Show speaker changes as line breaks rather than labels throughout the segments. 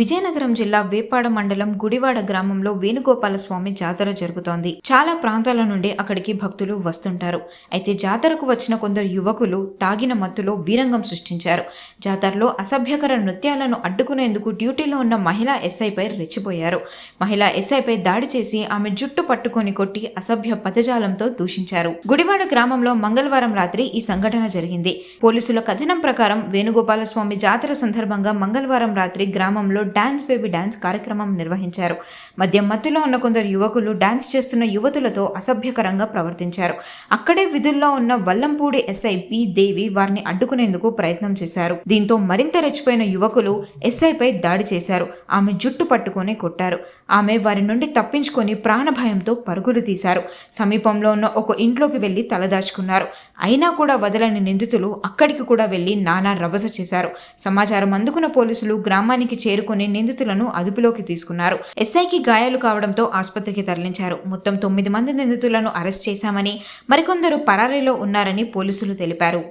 విజయనగరం జిల్లా వేపాడ మండలం గుడివాడ గ్రామంలో వేణుగోపాల స్వామి జాతర జరుగుతోంది. చాలా ప్రాంతాల నుండి అక్కడికి భక్తులు వస్తుంటారు. అయితే జాతరకు వచ్చిన కొందరు యువకులు తాగిన మత్తులో వీరంగం సృష్టించారు. జాతరలో అసభ్యకర నృత్యాలను అడ్డుకునేందుకు డ్యూటీలో ఉన్న మహిళా ఎస్ఐపై రెచ్చిపోయారు. మహిళా ఎస్ఐపై దాడి చేసి ఆమె జుట్టు పట్టుకొని కొట్టి అసభ్య పదజాలంతో దూషించారు. గుడివాడ గ్రామంలో మంగళవారం రాత్రి ఈ సంఘటన జరిగింది. పోలీసుల కథనం ప్రకారం వేణుగోపాల స్వామి జాతర సందర్భంగా మంగళవారం రాత్రి గ్రామంలో డాన్స్ బేబీ డాన్స్ కార్యక్రమం నిర్వహించారు. మద్యం మత్తులో ఉన్న కొందరు యువకులు డాన్స్ చేస్తున్న యువతులతో అసభ్యకరంగా ప్రవర్తించారు. అక్కడే విధుల్లో ఉన్న వల్లంపూడి ఎస్ఐ పి దేవి వారిని అడ్డుకునేందుకు ప్రయత్నం చేశారు. దీంతో మరింత రెచ్చిపోయిన యువకులు ఎస్ఐపై దాడి చేశారు. ఆమె జుట్టు పట్టుకొని కొట్టారు. ఆమె వారి నుండి తప్పించుకొని ప్రాణభయంతో పరుగులు తీశారు. సమీపంలో ఉన్న ఒక ఇంట్లోకి వెళ్ళి తలదాచుకున్నారు అయినా కూడా వదలని నిందితులు అక్కడికి కూడా వెళ్ళి నానా రభస చేశారు. సమాచారం అందుకున్న పోలీసులు గ్రామానికి చేరుకుని తీసుకుని నిందితులను అదుపులోకి తీసుకున్నారు ఎస్ఐకి గాయాలు కావడంతో ఆసుపత్రికి తరలించారు మొత్తం తొమ్మిది మంది నిందితులను అరెస్ట్ చేశామని మరికొందరు పరారీలో ఉన్నారని పోలీసులు తెలిపారు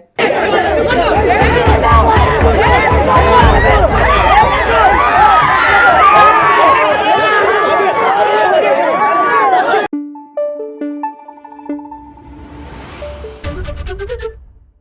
Thank you.